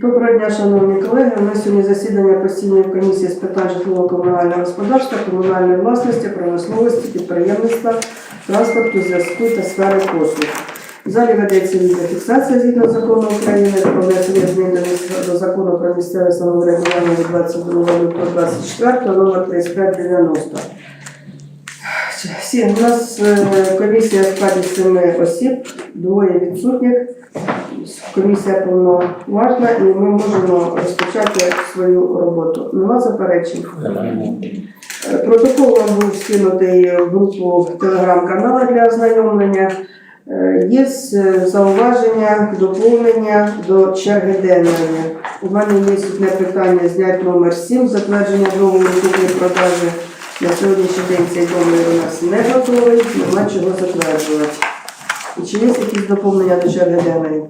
Доброго дня, шановні колеги. У нас сьогодні засідання постійної комісії з питань житлово-комунального господарства, комунальної власності, промисловості, підприємництва, транспорту, зв'язку та сфери послуг. В залі ведеться відеофіксація згідно закону України про внесення змін до закону про місцеве самоврядування від 22 лютого 24 номер 3590. Всі, у нас е, комісія в складі семи осіб, двоє відсутніх. Комісія повноважна і ми можемо розпочати свою роботу. Нема заперечень. Е, Протокол вам був скинутий в групу телеграм-каналу для ознайомлення. Е, Є зауваження, доповнення до черги денної. У мене є одне питання зняти номер 7, затвердження договору купівлі-продажі. На сьогоднішній день цей договір у нас не готовий, нема чого затверджувати. І Чи є якісь доповнення до черги денної?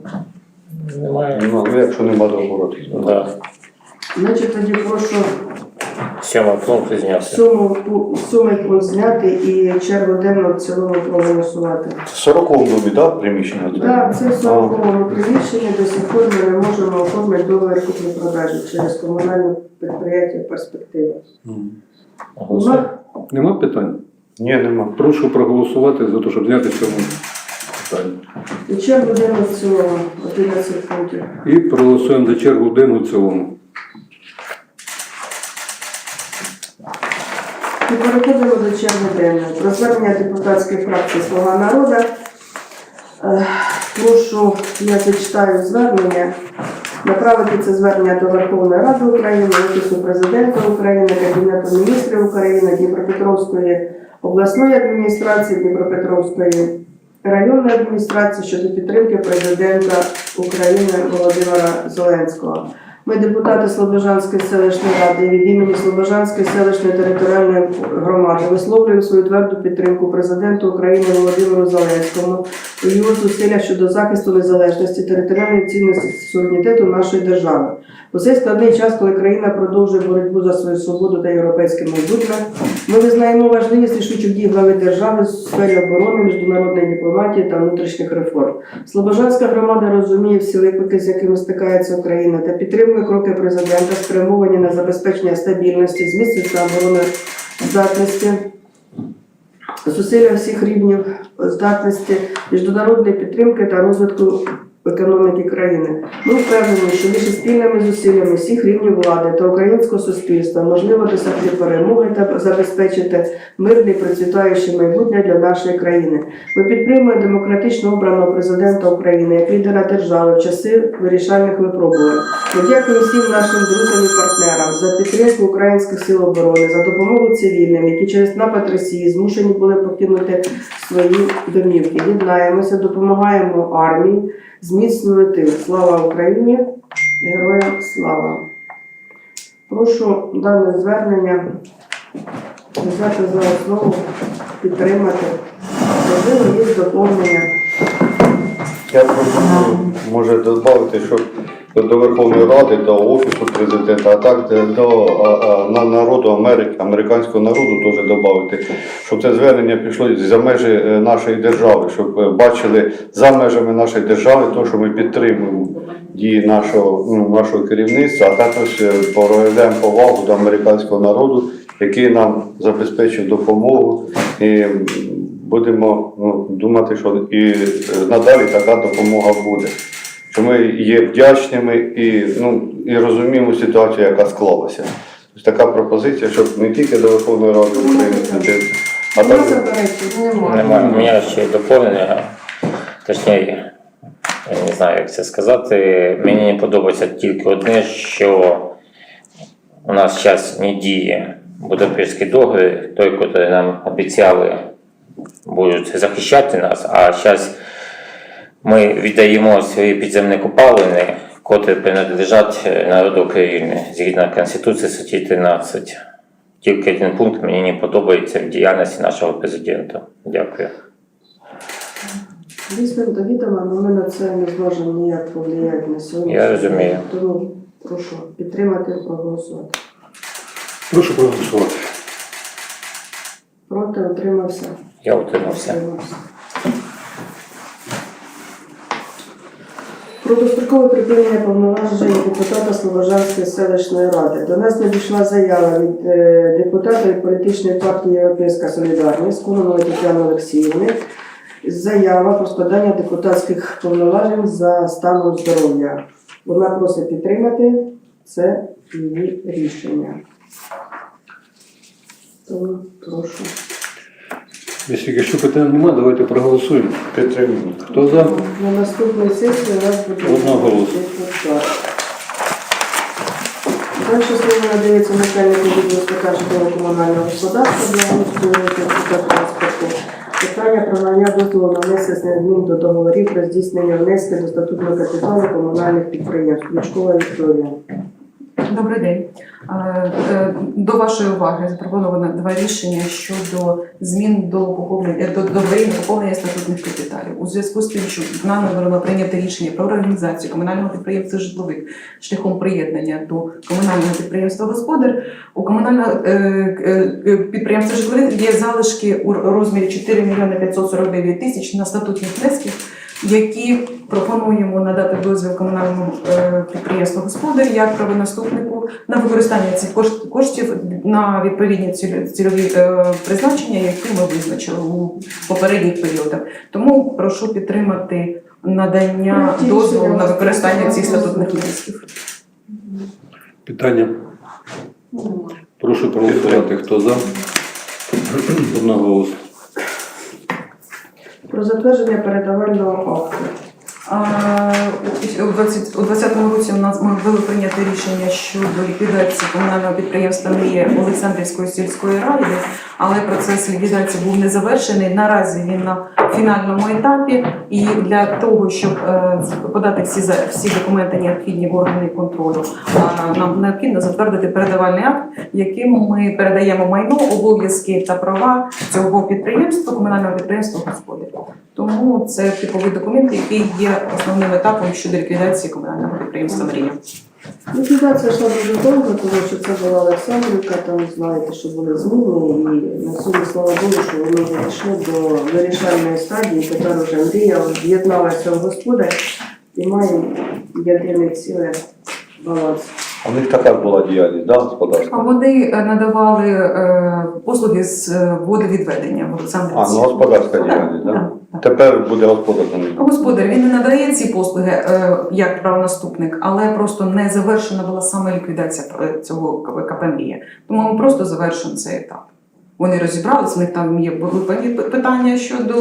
Немає. Ну, якщо нема договору. Да. Значить, тоді прошу Сьомий пункт зняти. сьому, пу- сьомий пункт зняти і чергу денну в цілому проголосувати. В 40 домі, так, приміщення? Так, це в 40 приміщенні до сих пор ми не можемо оформити договір куплі-продажі через комунальне підприємство перспектива. М. Голосуємо. Нема питань? Ні, нема. Прошу проголосувати за те, щоб зняти цьому питання. І чергу денну в цілому 11 пунктів. І проголосуємо за чергу денну в цілому. І переходимо до черги денної. Про звернення депутатської фракції Слуга народу. Е, Прошу, я зачитаю звернення. Направити це звернення до Верховної Ради України, Офісу Президента України, Кабінету міністрів України, Дніпропетровської обласної адміністрації, Дніпропетровської районної адміністрації щодо підтримки президента України Володимира Зеленського. Ми, депутати Слобожанської селищної ради від імені Слобожанської селищної територіальної громади висловлюємо свою тверду підтримку президенту України Володимиру Зеленському у його зусиллях щодо захисту незалежності, територіальної цінності суверенітету нашої держави. У цей складний час, коли країна продовжує боротьбу за свою свободу та європейське майбутнє, ми визнаємо важливість рішучих дій глави держави в сфері оборони, міжнародної дипломатії та внутрішніх реформ. Слобожанська громада розуміє всі виклики, з якими стикається Україна, та підтримує кроки президента, спрямовані на забезпечення стабільності, зміцнення та оборони здатності, зусилля всіх рівнів здатності, міжнародної підтримки та розвитку економіки країни. Ми впевнені, що лише спільними зусиллями всіх рівнів влади та українського суспільства можливо досягти перемоги та забезпечити мирне і процвітаюче майбутнє для нашої країни. Ми підтримуємо демократично обраного президента України як лідера держави в часи вирішальних випробувань. Ми дякуємо всім нашим друзям і партнерам за підтримку українських сил оборони, за допомогу цивільним, які через напад Росії змушені були покинути свої домівки. Єднаємося, допомагаємо армії, зміцнюємо тил. Слава Україні! Героям слава! Прошу дане звернення взяти за основу, підтримати. Можливо, є доповнення. Я прошу, може додати, що до Верховної Ради, до Офісу президента, а так до на народу Америки, американського народу теж додати, щоб це звернення пішло за межі е, нашої держави, щоб е, бачили за межами нашої держави, то, що ми підтримуємо дії нашого, ну, нашого керівництва, а також е, проявляємо повагу до американського народу, який нам забезпечив допомогу. І будемо ну, думати, що і надалі така допомога буде. Що ми є вдячними і, ну, і розуміємо ситуацію, яка склалася. Тобто така пропозиція, щоб не тільки до Верховної Ради України, а Нема також? Немає. У мене ще доповнення. Точніше, я не знаю, як це сказати. Мені не подобається тільки одне, що у нас зараз не діє Будапештський договір, той, який нам обіцяли, будуть захищати нас, а зараз ми віддаємо свої підземні купалини, котрі принадлежать е, народу України згідно Конституції статті 13. Тільки один пункт мені не подобається в діяльності нашого президента. Дякую. Візьмемо до відома, але ми на це не зможемо ніяк повлияти на сьогодні. Я розумію. Тому прошу підтримати, і проголосувати. Прошу проголосувати. Проти утримався. Я утримався. Про дострокове припинення повноважень депутата Слобожанської селищної ради. До нас надійшла заява від е, депутата від політичної партії Європейська Солідарність Кунової Тетяни Олексіївни. Заява про складання депутатських повноважень за станом здоров'я. Вона просить підтримати це її рішення. Тому прошу. Якщо якщо питань немає, давайте проголосуємо. Підтримуємо. Хто за? На наступній сесії у нас буде депутат. Далі слово надається начальнику відділу стаття житлово-комунального господарства для транспорту. Питання про надання дозволу на внесення змін до договорів про здійснення внесків до статутного капіталу комунальних підприємств. Ключкова Вікторія. Добрий день. Е, е, До вашої уваги запропоновано два рішення щодо змін до поповнення до договорів поповнення статутних капіталів. У зв'язку з тим, що нами було прийнято рішення про організацію комунального підприємства житлових шляхом приєднання до комунального підприємства господар. У комунального е, підприємства житлових є залишки у розмірі 4 мільйони 549 тисяч на статутних внесків які пропонуємо надати дозвіл комунальному е, підприємству господар як правонаступнику на використання цих коштів на відповідні цільові е, призначення, які ми визначили у попередніх періодах. Тому прошу підтримати надання Ті дозволу на використання цих статутних внесків. Питання. Прошу проголосувати. Хто за? Одноголосно. Про затвердження передавального акту. У 20 у 2020 році у нас ми було прийнято рішення щодо ліквідації комунального підприємства Мрія Олександрівської сільської ради, але процес ліквідації був не завершений. Наразі він на фінальному етапі, і для того, щоб е, подати всі всі документи необхідні в органи контролю, нам необхідно затвердити передавальний акт, яким ми передаємо майно, обов'язки та права цього підприємства, комунального підприємства господаря. Тому це типовий документ, який є основним етапом щодо ліквідації комунального підприємства Мрія. Ліквідація йшла дуже довго, тому що це була Олександрівка, там знаєте, що були зміни, і на сьогодні, слава Богу, що вони вже дійшли до вирішальної стадії, тепер вже Андрія об'єдналася в господар і має єдине ціле баланс. У них така була діяльність, да, А вони е, надавали е, послуги з е, водовідведення в А, Олександрівці. ну господарська діяльність, Так, да? так. Тепер буде господарка. Господар він не надає ці послуги е, як правонаступник, але просто не завершена була саме ліквідація е, цього КП Мрія. Тому ми просто завершуємо цей етап. Вони розібралися, в них там є питання щодо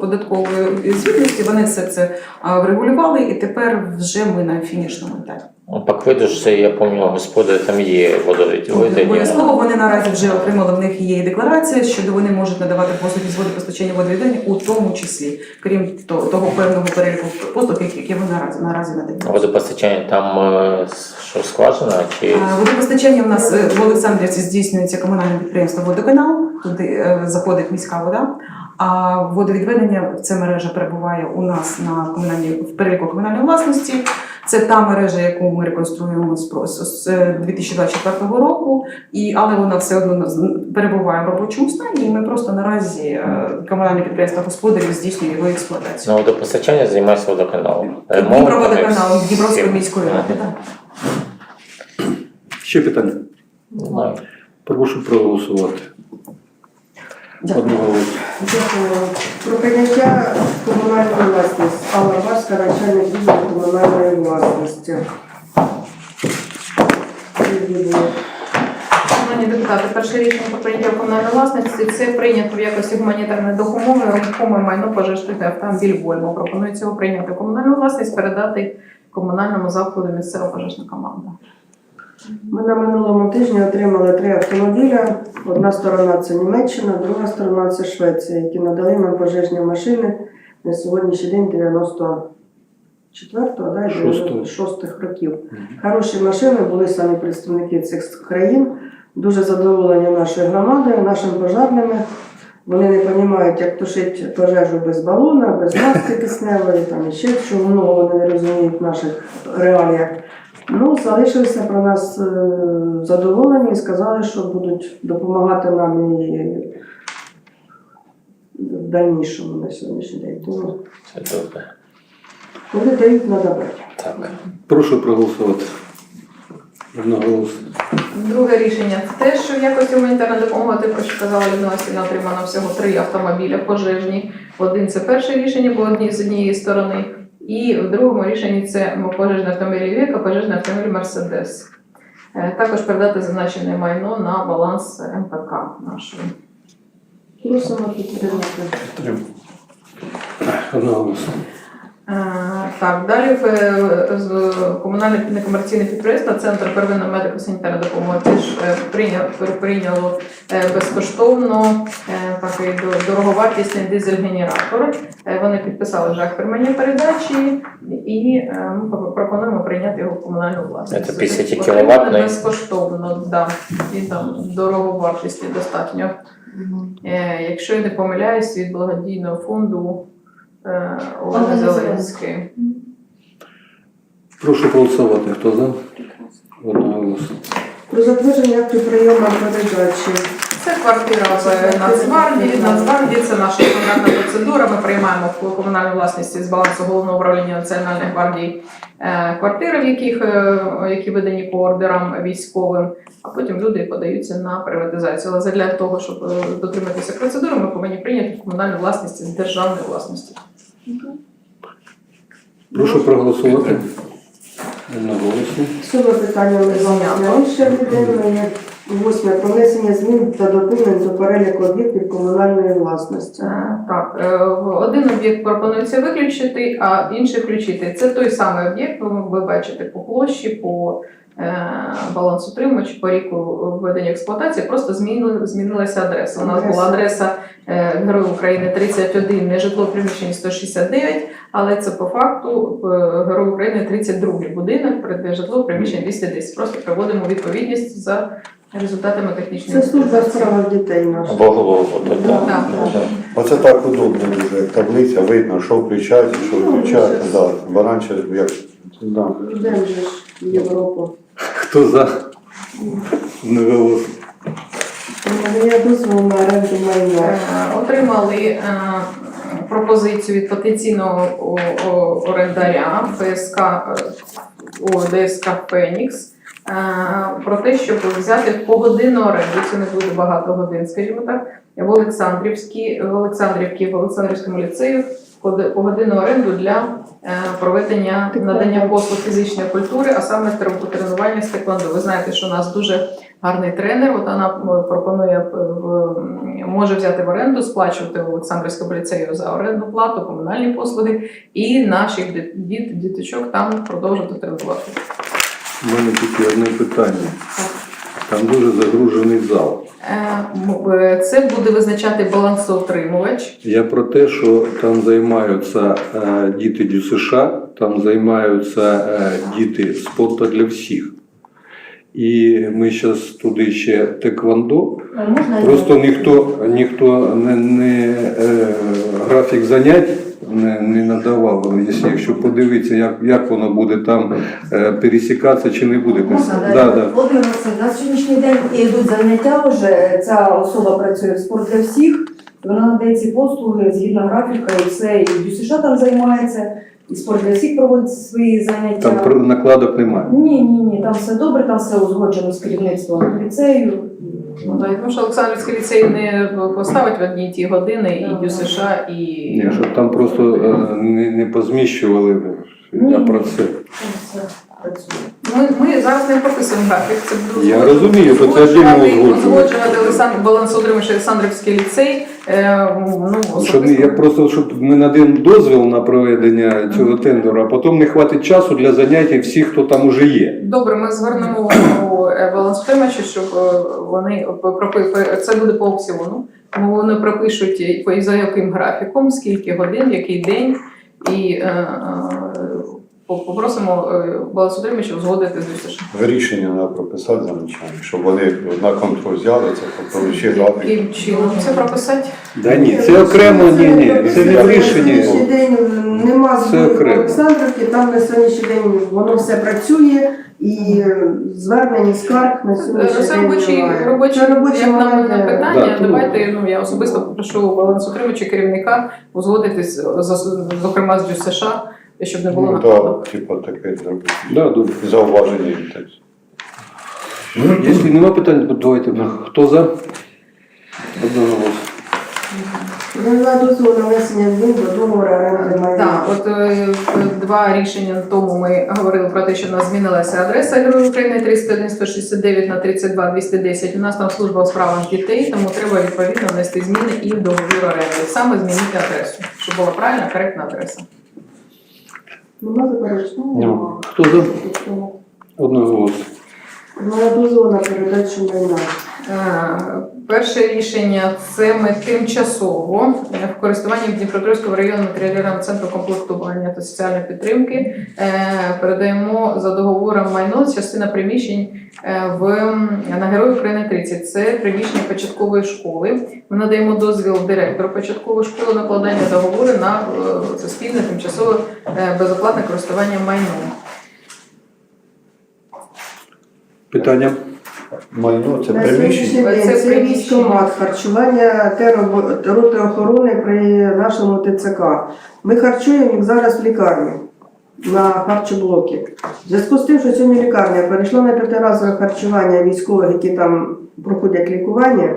податкової звітності. Вони все це врегулювали, і тепер вже ми на фінішному етапі. Ну, Пак видиш, це я пам'ятаю, господи, там є водовідведення. Обов'язково вони наразі вже отримали в них є і декларація, що вони можуть надавати послуги з водопостачання водовідведення, у тому числі, крім того, того певного переліку послуг, які які вони наразі наразі надають. Водопостачання там е, що скважина чи Водопостачання в нас е, в Олександрівці здійснюється комунальне підприємство Водоканал, туди е, заходить міська вода. А водовідведення ця мережа перебуває у нас на комунальній в переліку комунальної власності. Це та мережа, яку ми реконструюємо з, про- з з 2024 року, і але вона все одно перебуває в робочому стані. І ми просто наразі е, комунальне підприємство господарів здійснює його експлуатацію. на водопостачання займається водоканал. Дніпроводоканал Дніпровської міської ради. так. Ще питання. Прошу проголосувати. Дякую. Дякую. Про прийняття комунальної власності. Алла Варська, начальник відділу комунальної власності. Шановні депутати, перше рішення про прийняття комунальної власності це прийнято в якості гуманітарної допомоги рухоме майно пожежних автомобіль Вольво. Пропонується його прийняти комунальну власність, передати комунальному закладу місцева пожежна команда. Ми на минулому тижні отримали три автомобіля. Одна сторона це Німеччина, друга сторона це Швеція, які надали нам пожежні машини на сьогоднішній день 94-го, да, Шостого. 96-х років. Хороші машини були самі представники цих країн. Дуже задоволені нашою громадою, нашими пожарними. Вони не розуміють, як тушити пожежу без балона, без маски кисневої, там і ще чого много вони не розуміють наших реаліях. Ну, залишилися про нас е, задоволені і сказали, що будуть допомагати нам і в дальнішому на сьогоднішній день. Тому Це добре. Коли дають, треба брати. Так. Прошу проголосувати. Одноголосно. Друге рішення це те, що в якості гуманітарна допомога, те, про що казала Людмила Васильівна, отримано всього три автомобіля пожежні. Один це перше рішення, бо одні з однієї сторони. І в другому рішенні це пожежний автомобіль Віка, пожежний автомобіль Мерседес. Е, Також передати зазначене майно на баланс МПК нашого. Просимо підтримати. Одноголосно. Е, Так, далі в з комунальне некомерційне підприємство Центр первинної медико-санітарної допомоги теж е, прийняло, прийняло е, безкоштовно такий до- дороговартісний дизель-генератор. Вони підписали вже фірмані передачі і ми пропонуємо прийняти його в комунальну власність. Це 50 Отримали? Безкоштовно, да. І там дороговартісті достатньо. Якщо я не помиляюсь, від благодійного фонду е, Олени Прошу проголосувати. Хто за? Одноголосно. Про затвердження актів прийому передачі. Це квартира в Нацгвардії. Нацгвардії це наша стандартна процедура. Ми приймаємо в комунальну власність з балансу головного управління Національної гвардії е, квартири, в яких е, які видані по ордерам військовим. А потім люди подаються на приватизацію. Але для того, щоб е, дотриматися процедури, ми повинні прийняти комунальну власність з державної власності. Прошу проголосувати. Одноголосно. Сьоме питання з зняли ще віддаємо. Восьме. Про внесення змін та доповнень до переліку об'єктів комунальної власності. Е, Так, е, в- один об'єкт пропонується виключити, а інший включити. Це той самий об'єкт, ви, бачите по площі, по е, балансутримувачу, по ріку введення експлуатації, просто змінили, змінилася адреса. У нас була адреса е, Героїв України 31, не житло приміщення 169, але це по факту е, Герой України 32 будинок, при- житло приміщення 210. Просто приводимо відповідність за результатами технічної Це служба справах дітей наших. Оце так удобно дуже, як таблиця, видно, що включається, що виключається, да. Бо раніше як. В Європу. Хто за? Одноголосно. Я дозволу на оренду майна. Е, Отримали е, пропозицію від потенційного о- о- орендаря ФСК е, ОДСК Фенікс е, про те, щоб взяти погодинну оренду. Це не буде багато годин, скажімо так. В Олександрівській в Олександрівці, в Олександрівському ліцею погодинну оренду для е, проведення надання послуг фізичної культури, а саме трен- тренування з теквондо. Ви знаєте, що у нас дуже гарний тренер. От вона пропонує е, в- може взяти в оренду, сплачувати в Олександрівському ліцею за орендну плату, комунальні послуги, і наших діт, діточок там продовжувати тренувати. У мене тільки одне питання. Там дуже загружений зал. Е, е, Це буде визначати балансоутримувач. Я про те, що там займаються е, діти ДЮСШ, там займаються діти спорту для всіх. І ми зараз туди ще теквондо. Можна? Просто ніхто, ніхто не, не графік занять не, не надавав. Якщо, подивитися, як, як воно буде там е, пересікатися чи не буде. Можна, Да, да. Володимир Васильович, на сьогоднішній день йдуть заняття вже. Ця особа працює в спорт для всіх. Вона надає ці послуги згідно графіка, і все, і ДЮСШ там займається, і спорт для всіх проводить свої заняття. Там про- накладок немає. Ні, ні, ні, там все добре, там все узгоджено з керівництвом ліцею. Ну, да, тому що Олександрівський ліцей не поставить в одні ті години і ДЮСШ, і Ні, щоб там просто е, не, не позміщували. Я про це. Працює. Ми, ми зараз не прописуємо графік. Це буде Я розумію, це узгоджувати- отдельно узгоджувати. узгоджувати Олександр балансоутримувач Олександрівський ліцей. Е, ну, Щоб, особисто. я просто щоб ми надаємо дозвіл на проведення цього тендеру, а потім не хватить часу для заняття всіх, хто там уже є. Добре, ми звернемо увагу е, балансутримачів, щоб е, вони пропи- це буде по аукціону. Тому вони пропишуть і по- і за яким графіком, скільки годин, який день, і е, е, попросимо е, балансутримачів згодити з ДЮСШ. Рішення треба прописати замічання, щоб вони на контроль взяли це, получи графік. Яким чином це прописати? Да ні, це окремо, ні, ні, це не в рішенні. сьогоднішній день нема Це окремо. Олександрівці, там на сьогоднішній день воно все працює і звернень, скарг на сьогоднішній Це день робочі, немає. робочі, Це робочі як на мене моменти. питання. Да, тому- Давайте ну я особисто попрошу Балансу балансутримувача керівника узгодити з- з- зокрема з ДЮСШ, щоб не було Ну, накладок. да, типа таке зробити. Да, добре. Зауваження. і так. Якщо нема питань, то давайте. Хто за? Одного голосу. Я дозволу на внесення змін до договору оренди майна. Так, от е, два рішення тому ми говорили про те, що в нас змінилася адреса Героїв України 31 169 на 32 210. У нас там служба у справах дітей, тому треба відповідно внести зміни і в договір оренди. Саме змінити адресу, щоб була правильна, коректна адреса. Нема заперечень? Хто за? Одного голосу. Моя дозволу на передачу майна. Е, Перше рішення це ми тимчасово в користуванні Дніпропетровського районного територіального центру комплектування та соціальної підтримки е, передаємо за договором майно частина приміщень е, в на Героїв України 30. Це приміщення початкової школи. Ми надаємо дозвіл директору початкової школи на вкладання договору на е, це спільне тимчасове безоплатне користування майном. Питання? Майно це На приміщення. сьогоднішній день Це це приміщення. військомат, харчування та робо- роти охорони при нашому ТЦК. Ми харчуємо їх зараз в лікарні на харчоблокі. В зв'язку з тим, що сьогодні лікарня перейшла на п'ятиразове харчування військових, які там проходять лікування.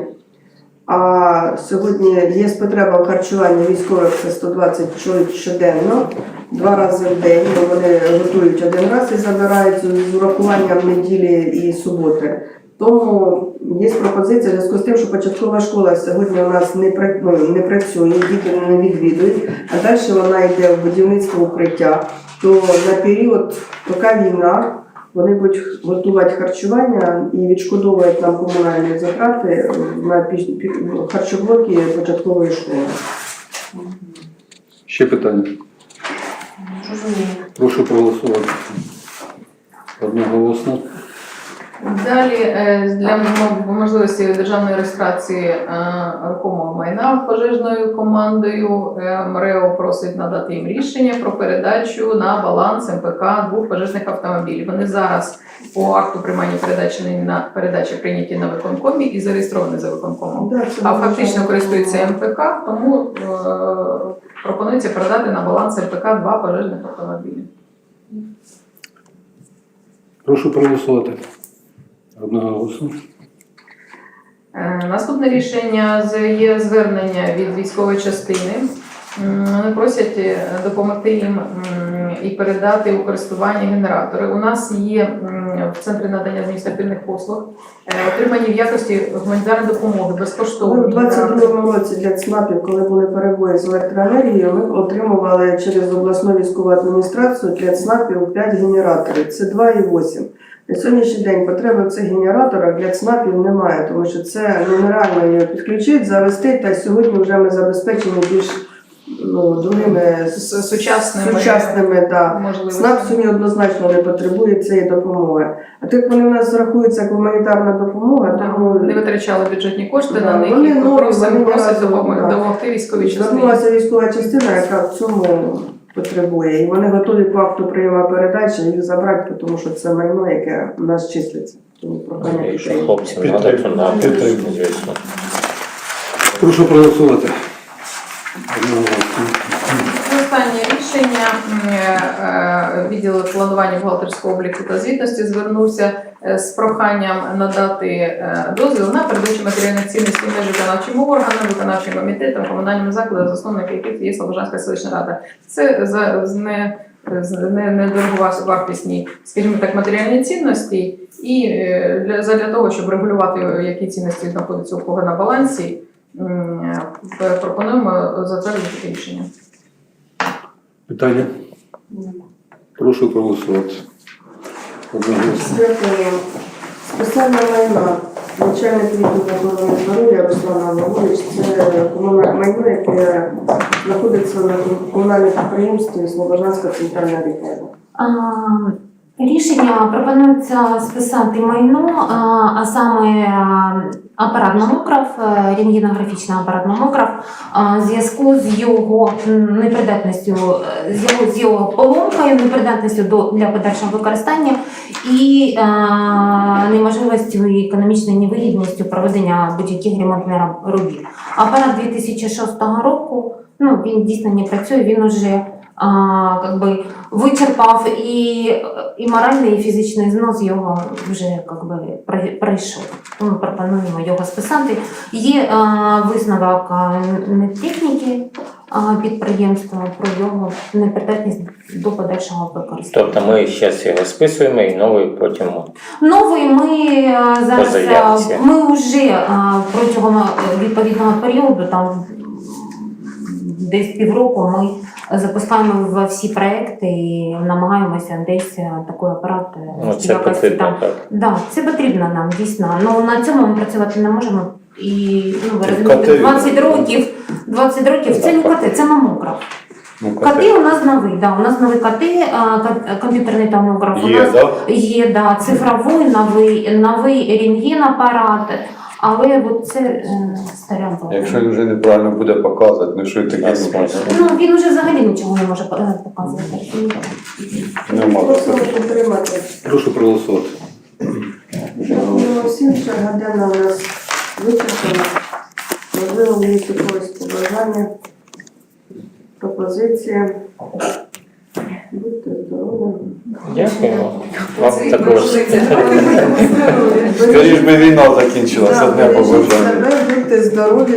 А сьогодні є потреба в харчуванні військових це 120 чоловік щоденно, два рази в день. бо Вони готують один раз і забирають з урахуванням неділі і суботи. Тому є пропозиція в зв'язку з тим, що початкова школа сьогодні у нас не, пра- ну, не працює, діти не відвідують, а далі вона йде в будівництво укриття. То на період, поки війна, вони будуть готувати харчування і відшкодовують нам комунальні затрати на харчоблоки початкової школи. Ще питання? Прошу проголосувати. Одноголосно. Далі е, для можливості державної реєстрації е, рухомого майна пожежною командою е, МРЕО просить надати їм рішення про передачу на баланс МПК двох пожежних автомобілів. Вони зараз по акту приймання передачі на передачі прийняті на виконкомі і зареєстровані за виконкомом. Да, А фактично користується МПК, тому е, пропонується передати на баланс МПК два пожежних автомобілі. Прошу проголосувати. Одноголосно. Е, Наступне рішення є звернення від військової частини. Вони просять е, допомогти їм і передати у користування генератори. У нас є в центрі надання адміністративних послуг е, отримані в якості гуманітарної допомоги безкоштовно. У безкоштовно. 22 році для ЦНАПів, коли були перебої з електроенергією, ми отримували через обласну військову адміністрацію для ЦНАПів 5 генераторів. Це 2,8. На сьогоднішній день потреби в цих генераторах для ЦНАПів немає, тому що це нереально його підключити, завести, та сьогодні вже ми забезпечені більш ну, другими сучасними сучасними да. СНАП сьогодні однозначно не потребує цієї допомоги. А так вони в нас рахуються як гуманітарна допомога, тому Не витрачали бюджетні кошти Да, на них вони і просимо допомогти да. допомогти військовій частині. звернулася військова частина, яка в цьому потребує. І вони готові по акту прийому передачі їх забрати, тому що це майно, яке в нас числиться. Тому прохання І що підтримати. хлопцям треба, то треба, Підтримую. звісно. Прошу проголосувати. Рішення е, відділу планування бухгалтерського обліку та звітності звернувся е, з проханням надати е, дозвіл на передачу матеріальних цінностей між виконавчим органом, виконавчим комітетом, комунальним закладом, засновник яких є Слобожанська селищна рада. Це за не не, не дороговартісні, скажімо так, матеріальні цінності, і е, для задля того, щоб регулювати, які цінності знаходяться у кого на балансі, е, пропонуємо затвердити рішення. Питання? Прошу проголосувати. Одноголосно. Списання майна. Начальник відділу охорони здоров'я Руслан Анатолійович, це комунальне майно, яке знаходиться на комунальному підприємстві Слобожанська центральна лікарня. А, Рішення пропонується списати майно, а, саме апарат мамограф, е, рентгенографічний апарат мамограф, а, в зв'язку з його непридатністю, е, з його, поломкою, непридатністю для подальшого використання і а, неможливістю і економічною невигідністю проведення будь-яких ремонтних робіт. Апарат 2006 року, ну він дійсно не працює, він уже а, как би, вичерпав і, і моральний, і фізичний знос його вже как би, пройшов. Тому пропонуємо його списати. Є а, висновок медтехніки а, підприємства про його непридатність до подальшого використання. Тобто ми зараз його списуємо і новий потім. Новий ми зараз ми вже а, протягом відповідного періоду, там десь півроку, ми запускаємо в всі проекти і намагаємося десь а, такий апарат е, Ну, це якось потрібно там. так. Да, це потрібно нам дійсно. Ну на цьому ми працювати не можемо. І ну ви Коти. розумієте, 20 років, 20 років це не коти, це мамограф. Ну, Коти у нас новий, да, у нас нові коти, а, комп'ютерний томограф. у Є, нас так? Є, да, цифровий, новий, новий рентген-апарат, але от це е. Якщо він вже неправильно буде показувати, ну що таке А смисл? Ну, він уже взагалі нічого не може е, показувати. нема. Просимо підтримати. Прошу проголосувати. Дякую всім, що година у нас вичерпана. Можливо, є якось побажання, пропозиція. Будьте здорові. Дякую. Вам також. Скоріше би війна закінчилася, одне бережіть будьте здорові.